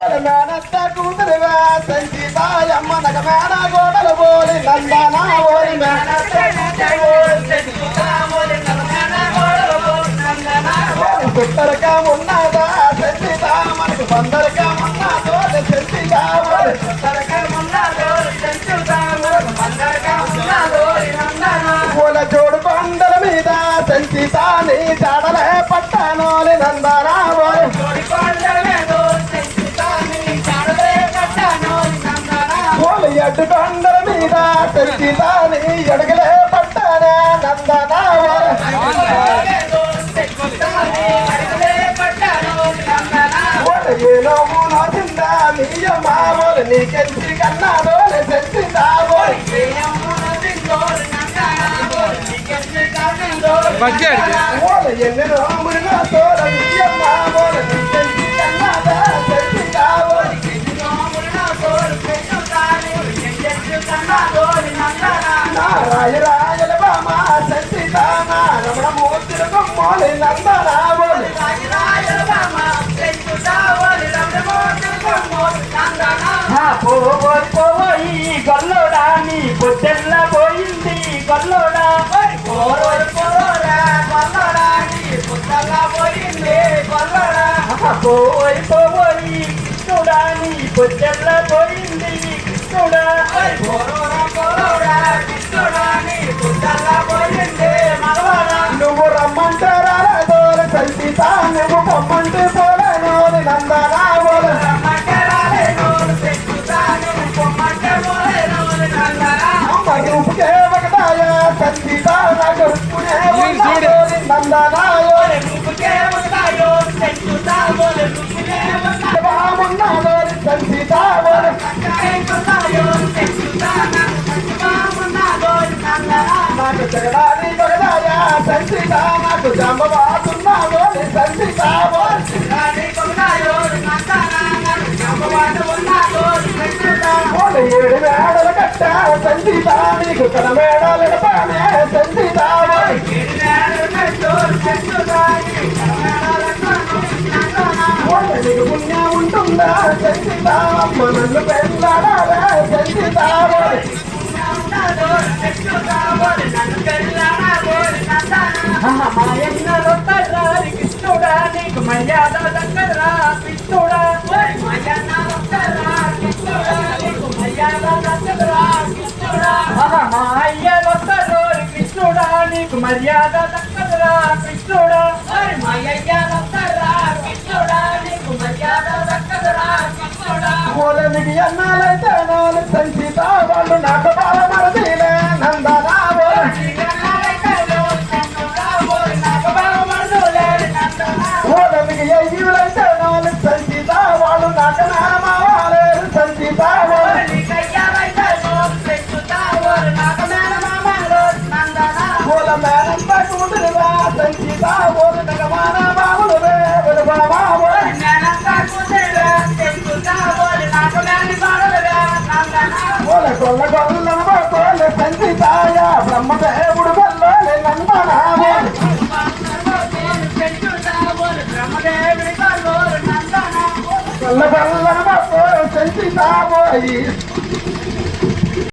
మేనత్త కూతురువా గోడలు పోలి నందనా ఓరి మేనత్త ఉన్నదా మనకు ఉన్నదో ఉన్నదో మనకు ఉన్నదో పూల జోడు కొండల మీద సంచిత చాడలే. సంచిత నీ ఎడగలే పట్టానే నందనా ఓరి ఏలో నోచిందా నీయమ్మా ఓరి నీకెంచి కన్నాదో సంచిత ఓరి ఓల ఎన్నెనో మునిగా నారాయ రాయల బామ సంచిత నా రమణ మూర్తిల కొమ్మోలి నందనా. ఓరి పోయి పోయి గొల్లోడా నీ పొట్టెల్ల పోయింది గొల్లోడా. పోయి పోయి కృష్ణుడా నీ పొట్టెల్ల పోయింది కృష్ణుడా. నువ్వు సంచిత నువ్వు పొమ్మంటే పోలేనోలి నందనా సంచిత నాకు రుక్కునే ఉన్నదోలి సంచిత నాకు సంచిత నీకు నీకు పుణ్యం ఉంటుందా మాయన్న కృష్ణుడా నీకు మర్యాద దక్కదురా కృష్ణుడా మూలనికి ఎన్నాలైతే Leva, lá pô, eu sei que dá, pô.